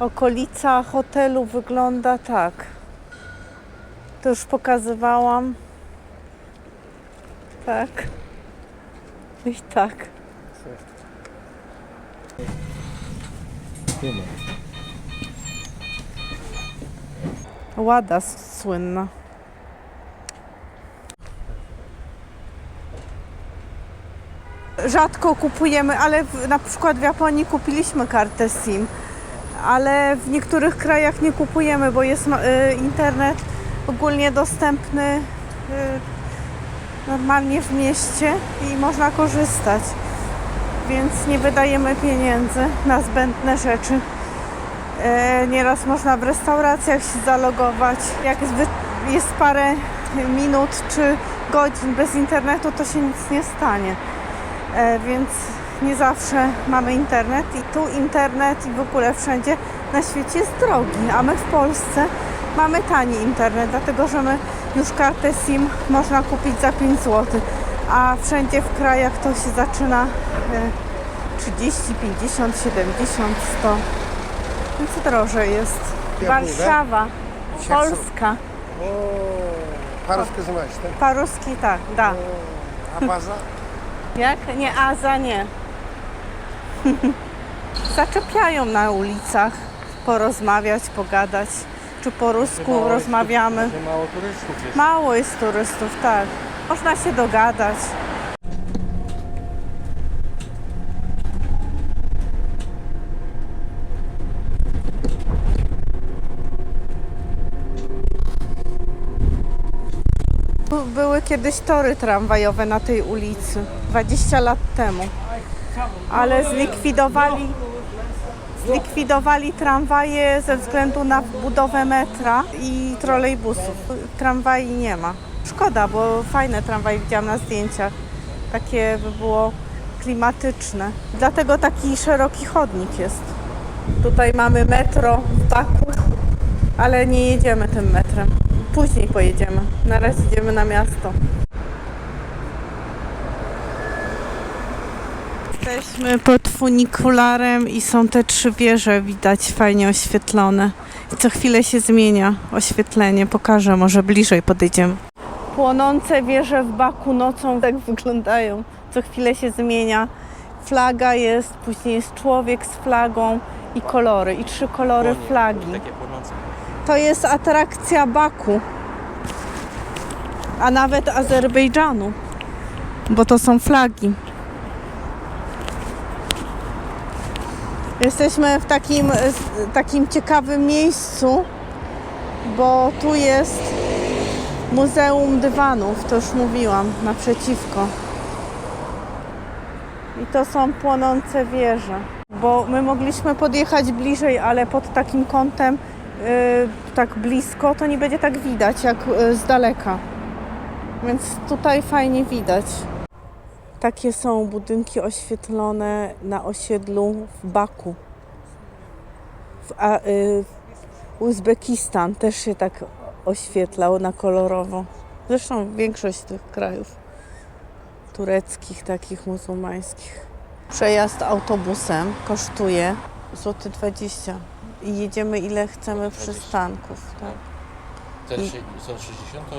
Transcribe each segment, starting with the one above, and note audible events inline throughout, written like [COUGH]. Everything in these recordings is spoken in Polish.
Okolica hotelu wygląda tak. To już pokazywałam. Tak. I tak. Łada słynna. Rzadko kupujemy, ale w, na przykład w Japonii kupiliśmy kartę SIM, ale w niektórych krajach nie kupujemy, bo jest ma- y, internet ogólnie dostępny y, normalnie w mieście i można korzystać. Więc nie wydajemy pieniędzy na zbędne rzeczy. E, Nieraz można w restauracjach się zalogować. Jak jest parę minut czy godzin bez internetu, to się nic nie stanie. E, Więc nie zawsze mamy internet i tu internet i w ogóle wszędzie na świecie jest drogi, a my w Polsce mamy tani internet, dlatego że my już kartę SIM można kupić za 5 zł, a wszędzie w krajach to się zaczyna 30, 50, 70, 100. Więc drożej jest. Warszawa, Polska. O, paruski znasz, tak? Paruski, tak, da. A baza? Jak? Nie, Aza nie. [LAUGHS] Zaczepiają na ulicach, porozmawiać, pogadać. Czy po rusku rozmawiamy. Że mało turystów jest. Mało jest turystów, tak. Można się dogadać. Były kiedyś tory tramwajowe na tej ulicy, 20 lat temu, ale zlikwidowali, zlikwidowali tramwaje ze względu na budowę metra i trolejbusów. Tramwaj nie ma. Szkoda, bo fajne tramwaje widziałam na zdjęciach. Takie by było klimatyczne. Dlatego taki szeroki chodnik jest. Tutaj mamy metro w Baku, ale nie jedziemy tym metrem. Później pojedziemy. Na razie idziemy na miasto. Jesteśmy pod funikularem i są te trzy wieże widać fajnie oświetlone. I co chwilę się zmienia oświetlenie. Pokażę, może bliżej podejdziemy. Płonące wieże w Baku nocą tak wyglądają. Co chwilę się zmienia. Flaga jest, później jest człowiek z flagą i kolory. I trzy kolory flagi. To jest atrakcja Baku, a nawet Azerbejdżanu, bo to są flagi. Jesteśmy w takim, takim ciekawym miejscu, bo tu jest Muzeum Dywanów, to już mówiłam, naprzeciwko. I to są płonące wieże, bo my mogliśmy podjechać bliżej, ale pod takim kątem y, tak blisko, to nie będzie tak widać jak y, z daleka. Więc tutaj fajnie widać. Takie są budynki oświetlone na osiedlu w Baku. W, a, y, Uzbekistan też się tak oświetlał na kolorowo. Zresztą większość tych krajów tureckich, takich muzułmańskich. Przejazd autobusem kosztuje złoty 20 i jedziemy ile chcemy przystanków. Tak. Te I- są 60 to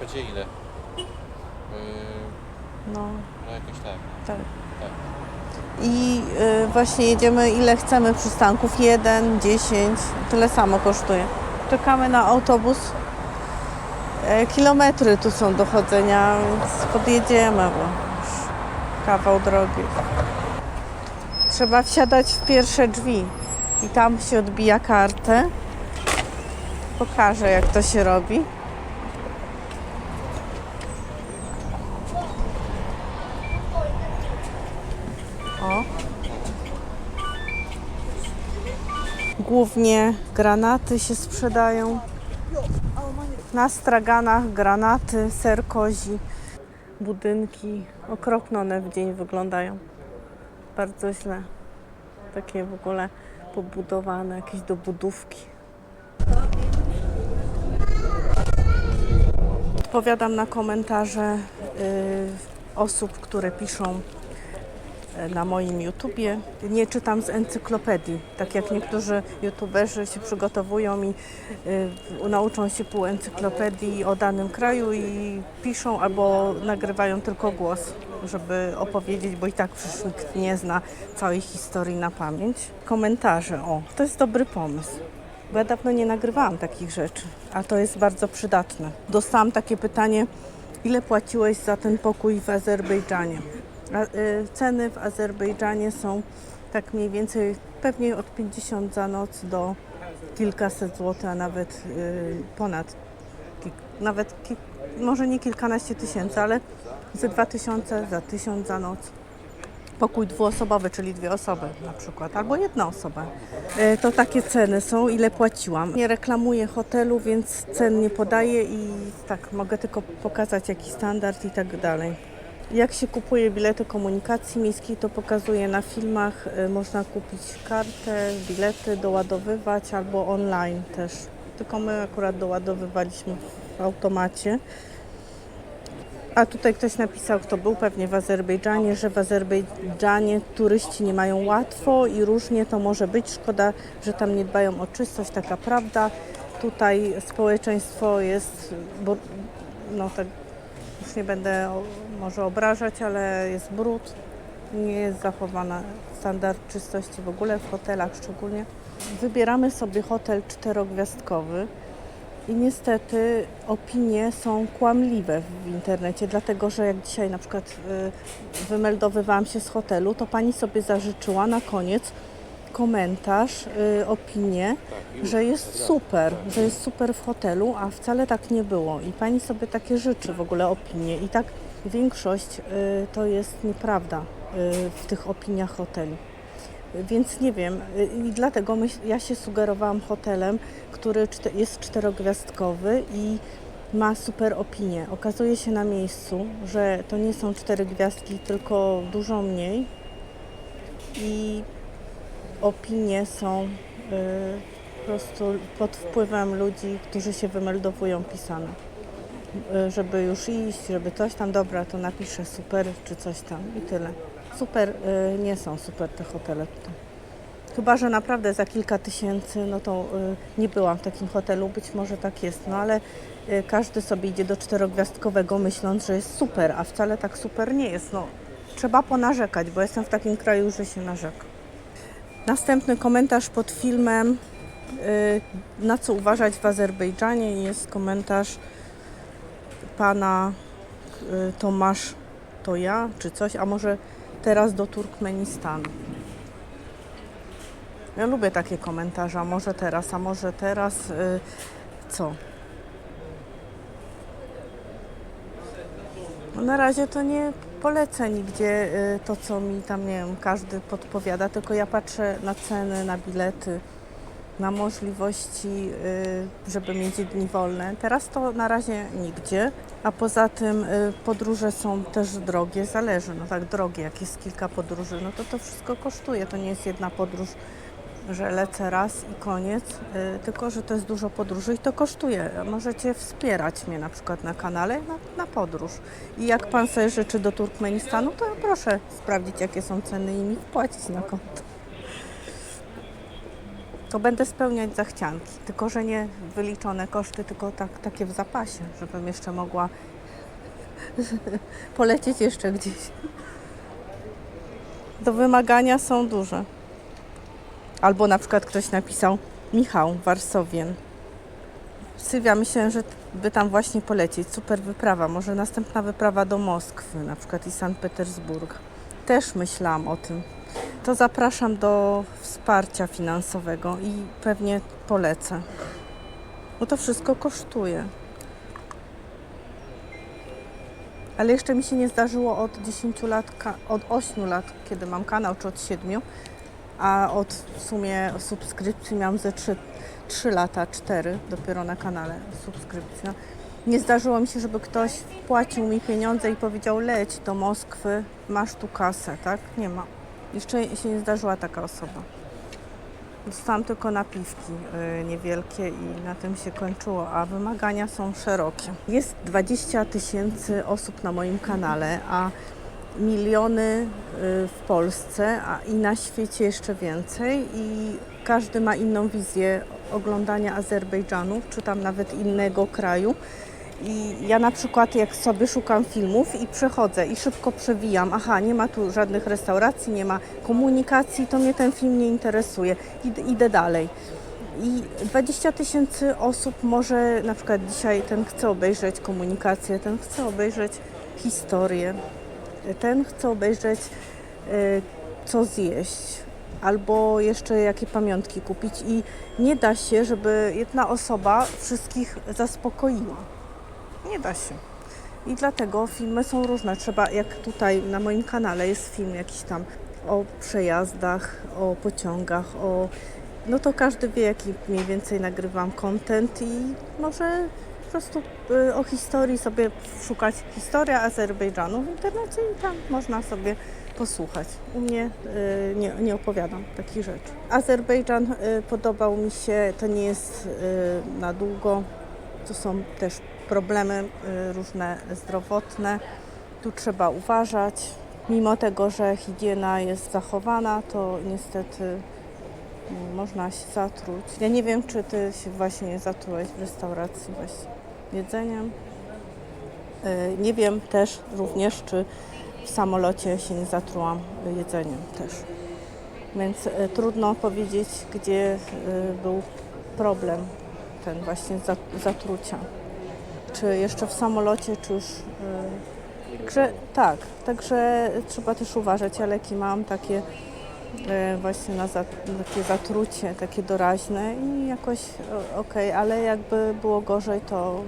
będzie ile? Yy, No, no jakoś tak. tak. tak. I y, właśnie jedziemy ile chcemy przystanków. Jeden, 10, tyle samo kosztuje. Czekamy na autobus. E, kilometry tu są do chodzenia, więc podjedziemy, bo już kawał drogi. Trzeba wsiadać w pierwsze drzwi i tam się odbija kartę. Pokażę jak to się robi. O. Głównie granaty się sprzedają. Na straganach granaty, ser kozi, budynki. Okropno one w dzień wyglądają. Bardzo źle. Takie w ogóle pobudowane, jakieś dobudówki. Odpowiadam na komentarze y, osób, które piszą na moim YouTubie. Nie czytam z encyklopedii, tak jak niektórzy YouTuberzy się przygotowują i y, nauczą się pół encyklopedii o danym kraju i piszą albo nagrywają tylko głos, żeby opowiedzieć, bo i tak przecież nikt nie zna całej historii na pamięć. Komentarze, o, to jest dobry pomysł. Bo ja dawno nie nagrywałam takich rzeczy, a to jest bardzo przydatne. Dostałam takie pytanie, ile płaciłeś za ten pokój w Azerbejdżanie? Y, ceny w Azerbejdżanie są tak mniej więcej pewnie od 50 za noc do kilkaset złotych, a nawet y, ponad, nawet może nie kilkanaście tysięcy, ale ze 2000 za 1000 za noc pokój dwuosobowy, czyli dwie osoby na przykład, albo jedna osoba. E, To takie ceny są, ile płaciłam. Nie reklamuję hotelu, więc cen nie podaję i tak, mogę tylko pokazać jaki standard i tak dalej. Jak się kupuje bilety komunikacji miejskiej, to pokazuję na filmach. E, Można kupić kartę, bilety, doładowywać albo online też. Tylko my akurat doładowywaliśmy w automacie. A tutaj ktoś napisał, kto był pewnie w Azerbejdżanie, że w Azerbejdżanie turyści nie mają łatwo i różnie to może być. Szkoda, że tam nie dbają o czystość, taka prawda. Tutaj społeczeństwo jest, bo, no tak już nie będę może obrażać, ale jest brud, nie jest zachowana standard czystości w ogóle, w hotelach szczególnie. Wybieramy sobie hotel czterogwiazdkowy. I niestety opinie są kłamliwe w internecie, dlatego że jak dzisiaj na przykład y, wymeldowywałam się z hotelu, to pani sobie zażyczyła na koniec komentarz, y, opinię, że jest super, że jest super w hotelu, a wcale tak nie było. I pani sobie takie życzy w ogóle opinie. I tak większość y, to jest nieprawda y, w tych opiniach hoteli. Więc nie wiem, y, i dlatego myśl, ja się sugerowałam hotelem, który jest czterogwiazdkowy i ma super opinię. Okazuje się na miejscu, że to nie są cztery gwiazdki, tylko dużo mniej i opinie są y, po prostu pod wpływem ludzi, którzy się wymeldowują pisane. Y, żeby już iść, żeby coś tam, dobra, to napiszę super czy coś tam i tyle. Super, y, nie są super te hotele tutaj. Chyba, że naprawdę za kilka tysięcy, no to nie byłam w takim hotelu, być może tak jest, no ale każdy sobie idzie do czterogwiazdkowego myśląc, że jest super, a wcale tak super nie jest. No, trzeba ponarzekać, bo jestem w takim kraju, że się narzeka. Następny komentarz pod filmem, y, na co uważać w Azerbejdżanie, jest komentarz pana y, Tomasz to ja, czy coś, a może teraz do Turkmenistanu. Ja lubię takie komentarze, a może teraz, a może teraz y, co? No na razie to nie polecę nigdzie y, to, co mi tam, nie wiem, każdy podpowiada, tylko ja patrzę na ceny, na bilety, na możliwości, y, żeby mieć dni wolne. Teraz to na razie nigdzie, a poza tym y, podróże są też drogie, zależy, no tak drogie, jak jest kilka podróży, no to to wszystko kosztuje, to nie jest jedna podróż, że lecę raz i koniec, y, tylko że to jest dużo podróży i to kosztuje. Możecie wspierać mnie na przykład na kanale na, na podróż. I jak Pan sobie życzy do Turkmenistanu, to proszę sprawdzić, jakie są ceny i mi wpłacić na konto. To będę spełniać zachcianki, tylko że nie wyliczone koszty, tylko tak, takie w zapasie, żebym jeszcze mogła [LAUGHS] polecieć jeszcze gdzieś. Do wymagania są duże. Albo na przykład ktoś napisał Michał Warsowien. Sylwia, myślę, że by tam właśnie polecieć. Super wyprawa. Może następna wyprawa do Moskwy, na przykład i Sankt Petersburg. Też myślałam o tym. To zapraszam do wsparcia finansowego i pewnie polecę. Bo to wszystko kosztuje. Ale jeszcze mi się nie zdarzyło od 10 lat, od 8 lat, kiedy mam kanał, czy od 7, a od w sumie subskrypcji miałam ze 3, 3 lata, 4 dopiero na kanale subskrypcja. Nie zdarzyło mi się, żeby ktoś płacił mi pieniądze i powiedział leć do Moskwy, masz tu kasę, tak? Nie ma. Jeszcze się nie zdarzyła taka osoba. Dostałam tylko napiwki y, niewielkie i na tym się kończyło, a wymagania są szerokie. Jest 20 tysięcy osób na moim kanale, a miliony y, w Polsce a i na świecie jeszcze więcej i każdy ma inną wizję oglądania Azerbejdżanu, czy tam nawet innego kraju. I ja na przykład jak sobie szukam filmów i przechodzę i szybko przewijam, aha, nie ma tu żadnych restauracji, nie ma komunikacji, to mnie ten film nie interesuje, Id- idę dalej. I 20 tysięcy osób może na przykład dzisiaj ten chce obejrzeć komunikację, ten chce obejrzeć historię, ten chce obejrzeć e, co zjeść albo jeszcze jakie pamiątki kupić i nie da się, żeby jedna osoba wszystkich zaspokoiła. Nie da się. I dlatego filmy są różne. Trzeba, jak tutaj na moim kanale jest film jakiś tam o przejazdach, o pociągach, o... No to każdy wie, jaki mniej więcej nagrywam content i może prostu y, o historii sobie szukać. Historia Azerbejdżanu w internecie i tam można sobie posłuchać. U mnie y, nie, nie opowiadam takich rzeczy. Azerbejdżan y, podobał mi się, to nie jest na długo, to są też problemy różne zdrowotne. Tu trzeba uważać. Mimo tego, że higiena jest zachowana, to niestety można się zatruć. Ja nie wiem, czy ty się właśnie zatrułeś w restauracji właśnie jedzeniem. Nie wiem też również, czy w samolocie się nie zatrułam jedzeniem też. Więc y, trudno powiedzieć, gdzie y, był problem ten właśnie za- zatrucia. Czy jeszcze w samolocie, czy już... y, Także tak, także trzeba też uważać. Ja leki mam takie właśnie na za, takie zatrucie, takie doraźne i jakoś okej, ale jakby było gorzej, to,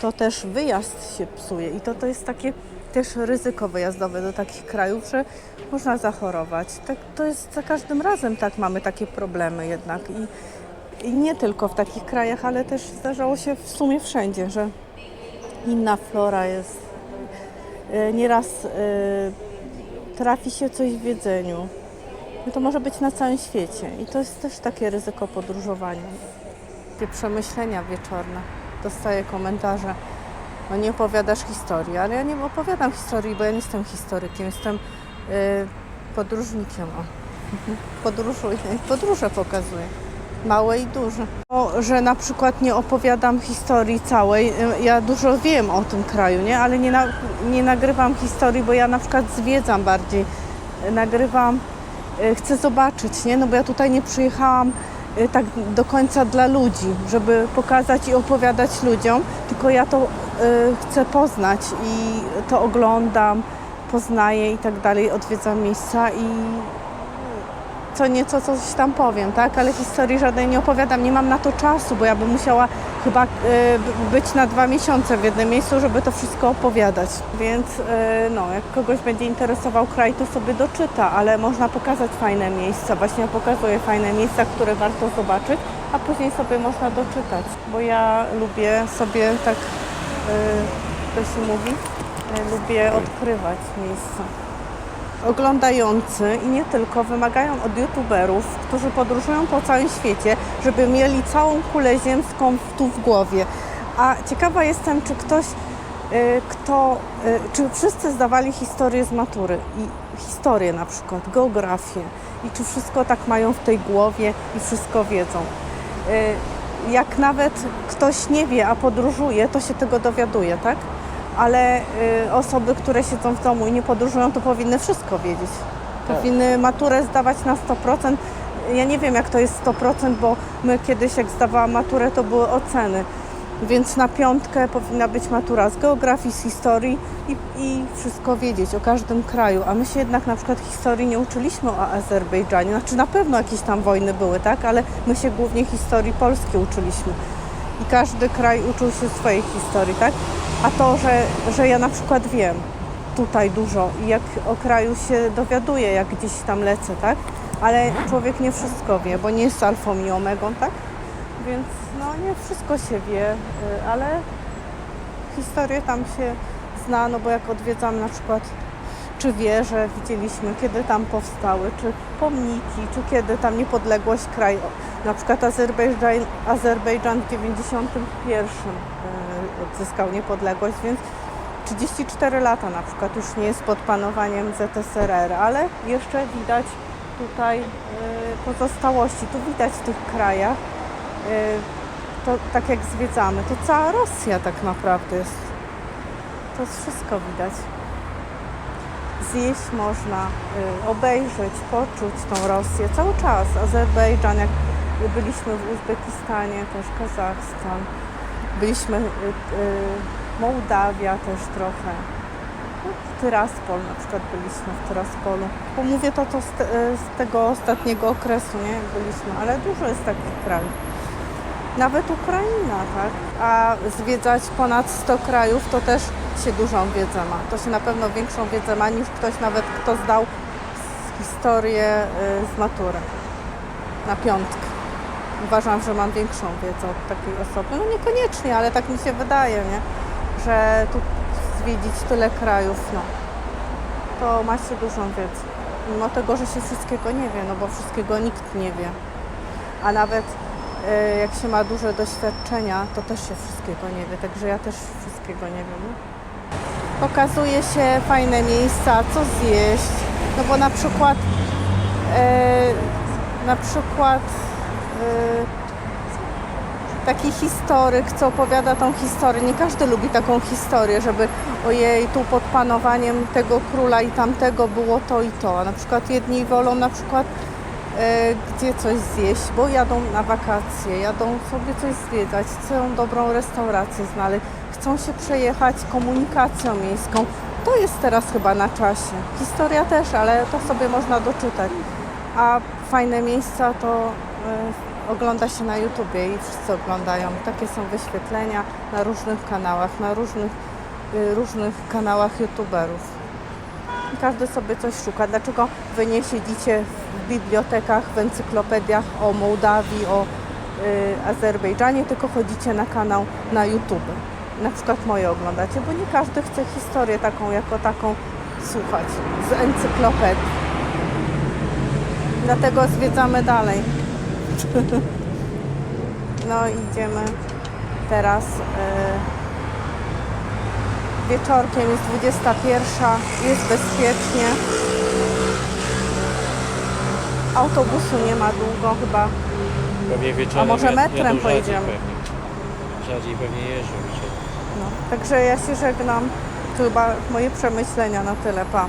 to też wyjazd się psuje i to, to jest takie też ryzyko wyjazdowe do takich krajów, że można zachorować. Tak, to jest za każdym razem tak mamy takie problemy jednak i, i nie tylko w takich krajach, ale też zdarzało się w sumie wszędzie, że inna flora jest. E, Nieraz e, trafi się coś w jedzeniu. To może być na całym świecie. I to jest też takie ryzyko podróżowania. Takie przemyślenia wieczorne. Dostaję komentarze. No nie opowiadasz historii, ale ja nie opowiadam historii, bo ja nie jestem historykiem, jestem e, podróżnikiem. O. [LAUGHS] Podróżuję podróże pokazuję. Małe i duże. O, że na przykład nie opowiadam historii całej. y, Ja dużo wiem o tym kraju, nie? ale nie, na, nie nagrywam historii, bo ja na przykład zwiedzam bardziej. Y, Nagrywam, y, chcę zobaczyć, nie? No bo ja tutaj nie przyjechałam y, tak do końca dla ludzi, żeby pokazać i opowiadać ludziom, tylko ja to y, chcę poznać i to oglądam, poznaję i tak dalej, odwiedzam miejsca i co nieco coś tam powiem, tak? Ale historii żadnej nie opowiadam, nie mam na to czasu, bo ja bym musiała chyba b- być na dwa miesiące w jednym miejscu, żeby to wszystko opowiadać. Więc y, no, jak kogoś będzie interesował kraj, to sobie doczyta, ale można pokazać fajne miejsca. Właśnie ja pokazuję fajne miejsca, które warto zobaczyć, a później sobie można doczytać. Bo ja lubię sobie tak, y, to się mówi, lubię odkrywać miejsca oglądający i nie tylko wymagają od youtuberów, którzy podróżują po całym świecie, żeby mieli całą kulę ziemską tu w głowie. A ciekawa jestem, czy ktoś, y, kto, y, czy wszyscy zdawali historię z matury i historię na przykład, geografię i czy wszystko tak mają w tej głowie i wszystko wiedzą. Y, Jak nawet ktoś nie wie, a podróżuje, to się tego dowiaduje, tak? Ale y, osoby, które siedzą w domu i nie podróżują, to powinny wszystko wiedzieć. Powinny maturę zdawać na 100%. Ja nie wiem, jak to jest 100%, bo my kiedyś, jak zdawałam maturę, to były oceny. Więc na piątkę powinna być matura z geografii, z historii i, i wszystko wiedzieć o każdym kraju. A my się jednak na przykład historii nie uczyliśmy o Azerbejdżanie. Znaczy na pewno jakieś tam wojny były, tak? Ale my się głównie historii polskiej uczyliśmy i każdy kraj uczył się swojej historii, tak? A to, że, że ja na przykład wiem tutaj dużo i jak o kraju się dowiaduję, jak gdzieś tam lecę, tak? Ale człowiek nie wszystko wie, bo nie jest alfą i omegą, tak? Więc no nie wszystko się wie, y, ale historię tam się zna, no bo jak odwiedzam na przykład czy wieże widzieliśmy, kiedy tam powstały, czy pomniki, czy kiedy tam niepodległość kraju. Na przykład Azerbejdżan, Azerbejdżan w 91 e, odzyskał niepodległość, więc 34 lata na przykład już nie jest pod panowaniem ZSRR, ale jeszcze widać tutaj y, pozostałości. Tu widać w tych krajach, y, to tak jak zwiedzamy, to cała Rosja tak naprawdę jest. To jest wszystko widać. Zjeść można, y, obejrzeć, poczuć tą Rosję cały czas. Azerbejdżan, jak byliśmy w Uzbekistanie, też Kazachstan. Byliśmy y, y, Mołdawia też trochę. No, Tyraspol na przykład byliśmy w Tyraspolu. Bo mówię to, to z, te, z tego ostatniego okresu, nie? Byliśmy, ale dużo jest takich krajów. Nawet Ukraina, tak? A zwiedzać ponad 100 krajów to też się dużą wiedzę ma. To się na pewno większą wiedzę ma niż ktoś nawet, kto zdał historię y, z matury na piątkę. Uważam, że mam większą wiedzę od takiej osoby. No niekoniecznie, ale tak mi się wydaje, nie? Że tu zwiedzić tyle krajów, no. To ma się dużą wiedzę. Mimo tego, że się wszystkiego nie wie, no bo wszystkiego nikt nie wie. A nawet e, jak się ma duże doświadczenia, to też się wszystkiego nie wie. Także ja też wszystkiego nie wiem. Pokazuje się fajne miejsca, co zjeść. No bo na przykład e, na przykład taki historyk, co opowiada tą historię. Nie każdy lubi taką historię, żeby ojej, tu pod panowaniem tego króla i tamtego było to i to. A na przykład jedni wolą na przykład e, gdzie coś zjeść, bo jadą na wakacje, jadą sobie coś zwiedzać, chcą dobrą restaurację znaleźć, chcą się przejechać komunikacją miejską. To jest teraz chyba na czasie. Historia też, ale to sobie można doczytać. A fajne miejsca to ogląda się na YouTubie i wszyscy oglądają. Takie są wyświetlenia na różnych kanałach, na różnych, y, różnych kanałach YouTuberów. Każdy sobie coś szuka. Dlaczego wy nie siedzicie w bibliotekach, w encyklopediach o Mołdawii, o y, Azerbejdżanie, tylko chodzicie na kanał na YouTube. Na przykład moje oglądacie, bo nie każdy chce historię taką jako taką słuchać z encyklopedii. Dlatego zwiedzamy dalej. [LAUGHS] No idziemy teraz y, wieczorkiem, jest 21, jest bezpiecznie. Autobusu nie ma długo chyba. Pewnie wieczorem A może metrem pojedziemy? Pewnie. Rzadziej pewnie jeżdżą. No, także ja się żegnam. To chyba moje przemyślenia na tyle. Pa.